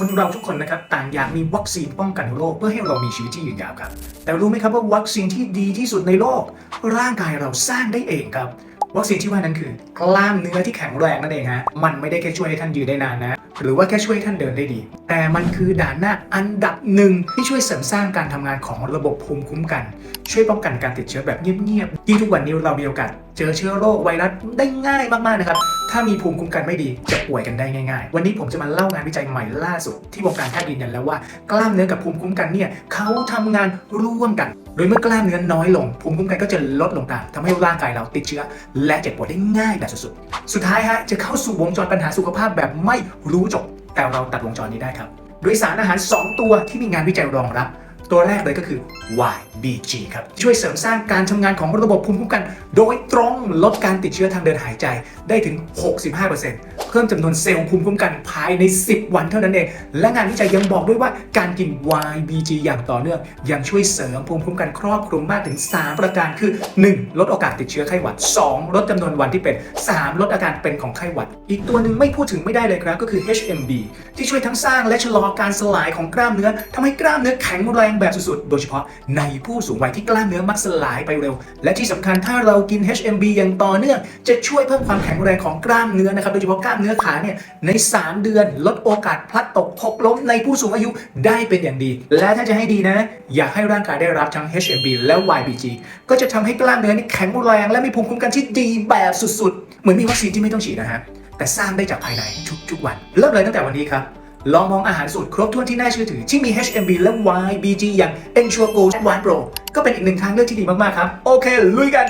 คนเราทุกคนนะครับต่างอยากมีวัคซีนป้องกันโรคเพื่อให้เรามีชีวิตที่ยืนยาวครับ แต่รู้ไหมครับว่าวัคซีนที่ดีที่สุดในโลก ร่างกายเราสร้างได้เองครับ วัคซีนที่ว่านั้นคือกล้ามเนื้อที่แข็งแรงนั่นเองฮะมันไม่ได้แค่ช่วยให้ท่านยืนได้นานนะ หรือว่าแค่ช่วยให้ท่านเดินได้ดีแต่มันคือด่านหน้าอันดับหนึ่งที่ช่วยเสริมสร้างการทำงานของระบบภูมิคุ้มกัน ช่วยป้องกันการติดเชื้อแบบเงียบๆที่ทุกวันนี้เรามีโอกาสเจอเชื้อโรคไวรัสได้ง่ายมากๆนะครับ ถ้ามีภูมิคุ้มกันไม่ดีจะป่วยกันได้ง่าย ๆ วันนี้ผมจะมาเล่างานวิจัยใหม่ล่าสุด ที่วงการแพทย์ยืนยันแล้วว่ากล้ามเนื้อกับภูมิคุ้มกันเนี่ยเขาทำงานร่วมกันโดยเมื่อกล้ามเนื้อน้อยลง ภูมิคุ้มกันก็จะลดลงตามทำให้ร่างกายเราติดเชื้อ และเจ็บปวยได้ง่ายแบบสุดๆ สุดท้ายฮะจะเข้าสู่วงจรปัญหาสุขภาพแบบไม่รู้จบ แต่เราตัดวงจรนี้ได้ครับ โดยสารอาหาร 2 ตัวที่มีงานวิจัยรองรับ ตัวแรกเลยก็คือ YBG ครับ ช่วยเสริมสร้างการทำงานของระบบภูมิคุ้มกัน โดยตรงลดการติดเชื้อทางเดินหายใจได้ถึง 65% พิ่มจำนวนเซลล์ภูมิคุ้มกันภายใน 10 วันเท่านั้นเอง และงานวิจัยยังบอกด้วยว่าการกิน YBG อย่างต่อเนื่อง ยังช่วยเสริมภูมิคุ้มกันครอบคลุมมากถึง 3 ประการคือ 1. ลดโอกาสติดเชื้อไข้หวัด 2. ลดจำนวนวันที่เป็น 3. ลดอาการเป็นของไข้หวัด อีกตัวหนึ่งไม่พูดถึงไม่ได้เลยครับก็คือ HMB ที่ช่วยทั้งสร้างและชะลอการสลายของกล้ามเนื้อทำให้กล้ามเนื้อแข็งแรงแบบสุดๆ โดยเฉพาะในผู้สูงวัยที่กล้ามเนื้อมักสลายไปเร็ว และที่สำคัญถ้าเรากิน HMB อย่างต่อเนื่อง จะช่วยเพิ่มความแข็งแรงของกล้ามเนื้อนะครับโดยเฉพาะกล้ามเนื้อขาเนี่ยใน 3 เดือนลดโอกาสพลัดตกหกล้มในผู้สูงอายุได้เป็นอย่างดี และถ้าจะให้ดีนะ อยากให้ร่างกายได้รับทั้ง HMB และ YBG ก็จะทำให้กล้ามเนื้อนี่แข็งแรงและมีภูมิคุ้มกันที่ดีแบบสุดๆ เหมือนมีวัคซีนที่ไม่ต้องฉีดนะฮะแต่สร้างได้จากภายในทุกๆวัน เริ่มเลยตั้งแต่วันนี้ครับลองมองอาหารสูตรครบถ้วนที่น่าเชื่อถือ ที่มี HMB และ YBG อย่าง Ensure Go One Pro ก็เป็นอีกหนึ่งทางเลือกที่ดีมาก ๆ ครับ โอเค ลุยกัน